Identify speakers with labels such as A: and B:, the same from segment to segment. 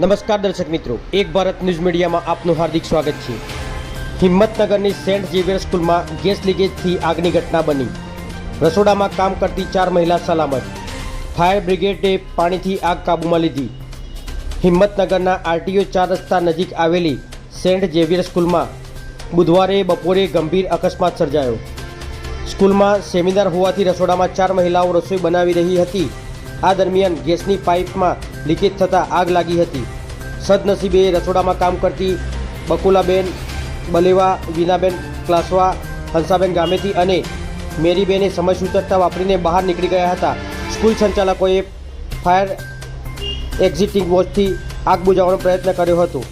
A: નમસ્કાર દર્શક મિત્રો, એક ભારત ન્યૂઝ મીડિયામાં આપનું હાર્દિક સ્વાગત છે. હિંમતનગરની સેન્ટ ઝેવિયર સ્કૂલમાં ગેસ લીકેજથી આગની ઘટના બની. રસોડામાં કામ કરતી ચાર મહિલા સલામત. ફાયર બ્રિગેડે પાણીથી આગ કાબૂમાં લીધી. હિંમતનગરના આરટીઓ ચાર રસ્તા નજીક આવેલી સેન્ટ ઝેવિયર સ્કૂલમાં બુધવારે બપોરે ગંભીર અકસ્માત સર્જાયો. સ્કૂલમાં સેમિનાર હોવાથી રસોડામાં ચાર મહિલાઓ રસોઈ બનાવી રહી હતી. આ દરમિયાન ગેસની પાઇપમાં લીકેજ થતાં આગ લાગી હતી. સદનસીબે રસોડામાં કામ કરતી બકુલાબેન બલેવા, વિનાબેન ક્લાસવા, હંસાબેન ગામેથી અને મેરીબેને સમય સૂચકતા વાપરીને બહાર નીકળી ગયા હતા. સ્કૂલ સંચાલકોએ ફાયર એક્ઝિટિંગ વોચથી આગ બુજાવવાનો પ્રયત્ન કર્યો હતો.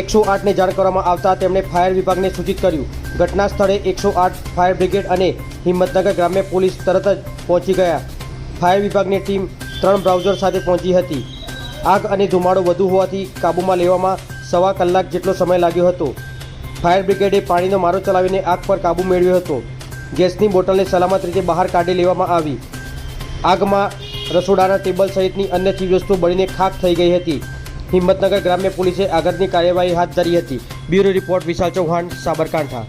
A: એકસો આઠને જાણ કરવામાં આવતા તેમણે ફાયર વિભાગને સૂચિત કર્યું. ઘટના સ્થળે એકસો આઠ ફાયર બ્રિગેડ અને હિંમતનગર ગ્રામ્ય પોલીસ તરત જ પહોંચી ગયા. ફાયર વિભાગની ટીમ ત્રણ બ્રાઉઝર સાથે પહોંચી હતી. આગ અને ધુમાડો વધુ હોવાથી કાબૂમાં લેવામાં સવા કલાક જેટલો સમય લાગ્યો હતો. ફાયર બ્રિગેડે પાણીનો મારો ચલાવીને આગ પર કાબૂ મેળવ્યો હતો. ગેસની બોટલને સલામત રીતે બહાર કાઢી લેવામાં આવી. આગમાં રસોડાના ટેબલ સહિતની અન્ય ચીજવસ્તુઓ બળીને ખાક થઈ ગઈ હતી. હિંમતનગર ગ્રામ્ય પોલીસે આગળની કાર્યવાહી હાથ ધરી હતી. Bureau report Vishal Chauhan, Sabarkantha.